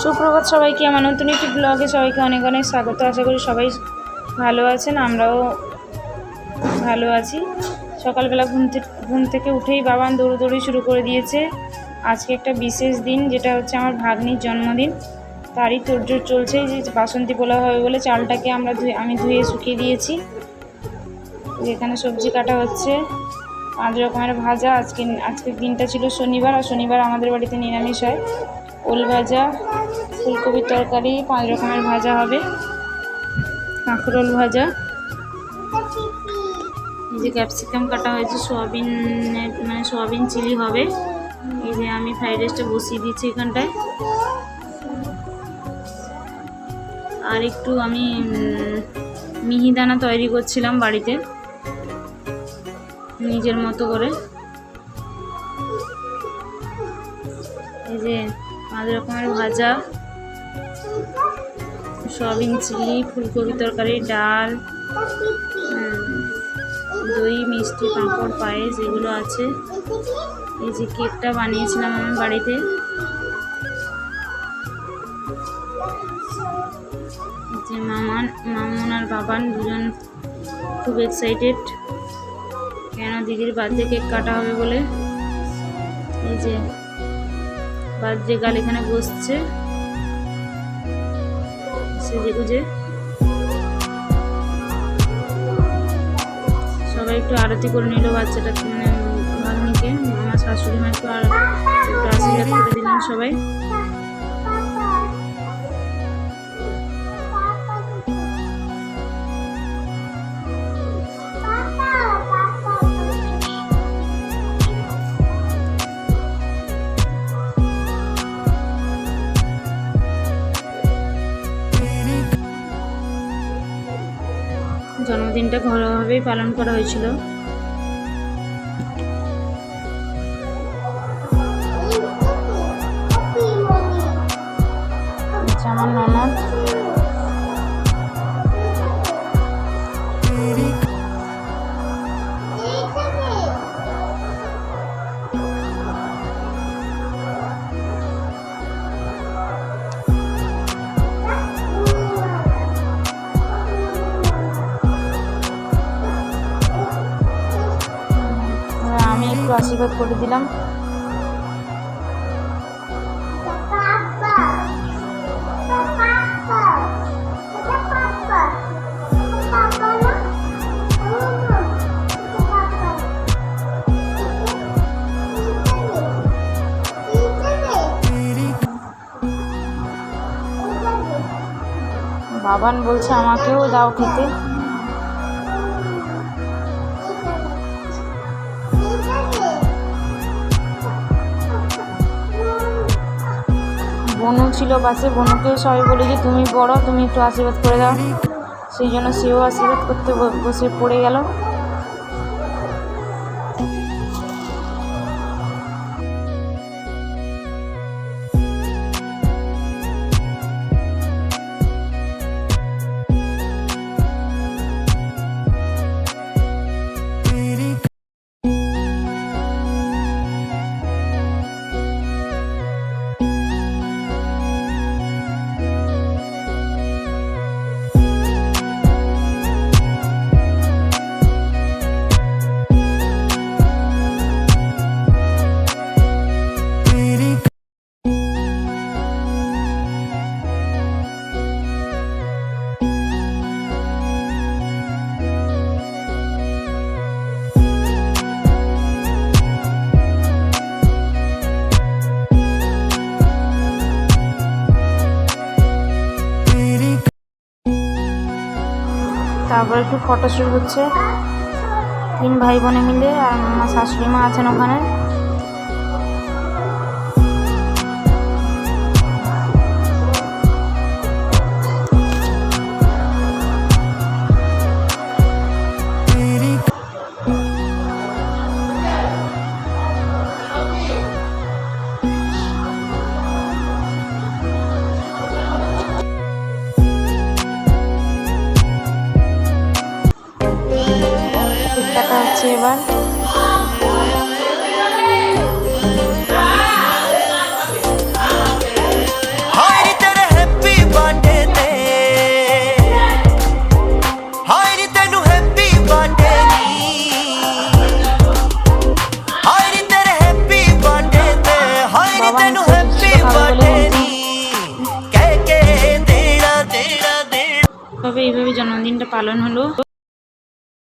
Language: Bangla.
সুপ্রভাত সবাইকে, আমার নতুন একটি ব্লগে সবাইকে অনেক অনেক স্বাগত। আশা করি সবাই ভালো আছেন, আমরাও ভালো আছি। সকালবেলা ঘুম থেকে ঘুম থেকে উঠেই বাবান দৌড়োদৌড়ি শুরু করে দিয়েছে। আজকে একটা বিশেষ দিন, যেটা হচ্ছে আমার ভাগ্নির জন্মদিন। তারই তোড়জোড় চলছে যে বাসন্তী পোলা হবে বলে চালটাকে আমরা ধুয়ে, আমি ধুয়ে শুকিয়ে দিয়েছি। এখানে সবজি কাটা হচ্ছে পাঁচ রকমের ভাজা। আজকে, আজকের দিনটা ছিল শনিবার, আর শনিবার আমাদের বাড়িতে নিরামিষ হয়। ওল ভাজা, ফুলকপির তরকারি, পাঁচ রকমের ভাজা হবে। কাঁকরোল ভাজা। এই যে ক্যাপসিকাম কাটা হয়েছে, সোয়াবিন মানে সোয়াবিন চিলি হবে। এই যে আমি ফ্রাইড রাইসটা বসিয়ে দিচ্ছি এখানটায়। আর একটু আমি মিহিদানা তৈরি করছিলাম বাড়িতে। নিজের মতো করে। এই যে পাঁচ রকমের ভাজা, সয়াবিন চিলি ফুলকপি তরকারি, ডাল দই, মিষ্টি, পাঁপড়, পায়েস এগুলো আছে। এই যে কেকটা বানিয়েছিলাম আমি বাড়িতে। যে মামান, মামুন আর বাবান দুজন খুব এক্সাইটেড কেন দিদির বার্থডে কেক কাটা হবে বলে? এই যে বার্থডে গাল এখানে বসছে সেজে গুজে সবাই একটু আরতি করে নিল বাচ্চাটা মানে ভাগ্নিকে আমার শাশুড়ি মা একটু একটু আশীর্বাদ করে দিলেন সবাই। জন্মদিনটা ঘরোয়াভাবেই পালন করা হয়েছিল। আশীর্বাদ করে দিলাম। বাবান বলছে আমাকেও দাও খেতে। বনু ছিল বাসে। বনুকে সবাই বলে যে, তুমি বড় তুমি একটু আশীর্বাদ করে দাও। সেই জন্য সেও আশীর্বাদ করতে বসে পড়ে গেল। তারপর একটু ফটো শুট হচ্ছে। তিন ভাই বোনে মিলে আর আমার শাশুড়ি মা আছেন ওখানে। ঠাকুর দেখা হচ্ছে এবার এইভাবে জন্মদিনটা পালন হলো।